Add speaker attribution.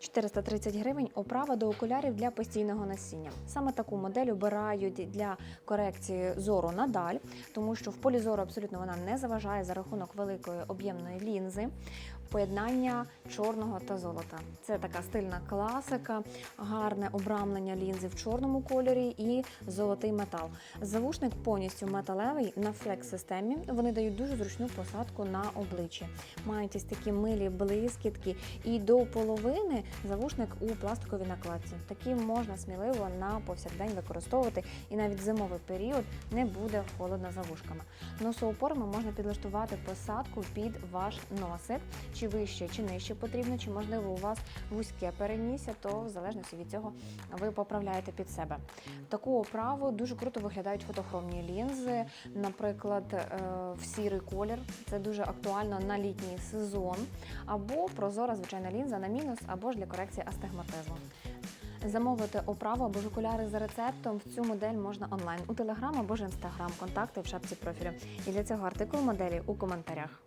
Speaker 1: 430 гривень оправа до окулярів для постійного носіння. Саме таку модель обирають для корекції зору надаль, тому що в полі зору абсолютно вона не заважає за рахунок великої об'ємної лінзи, поєднання чорного та золота. Це така стильна класика, гарне обрамлення лінзи в чорному кольорі і золотий метал. Завушник повністю металевий на флекс-системі. Вони дають дуже зручну посадку на обличчі. Мають ось такі милі блискітки, і до половини завушник у пластиковій накладці. Такі можна сміливо на повсякдень використовувати, і навіть зимовий період не буде холодно за вушками. Носоупорами можна підлаштувати посадку під ваш носик, чи вище, чи нижче потрібно, чи можливо у вас вузьке перенісся, то в залежності від цього ви поправляєте під себе. Таку оправу дуже круто виглядають фотохромні лінзи, наприклад, е, в сірий колір. Це дуже актуально на літній сезон, або прозора звичайна лінза на мінус, або ж для корекції астигматизму. Замовити оправу або ж окуляри за рецептом в цю модель можна онлайн у Телеграм або ж Інстаграм. Контакти в шапці профілю. І для цього артикул моделі у коментарях.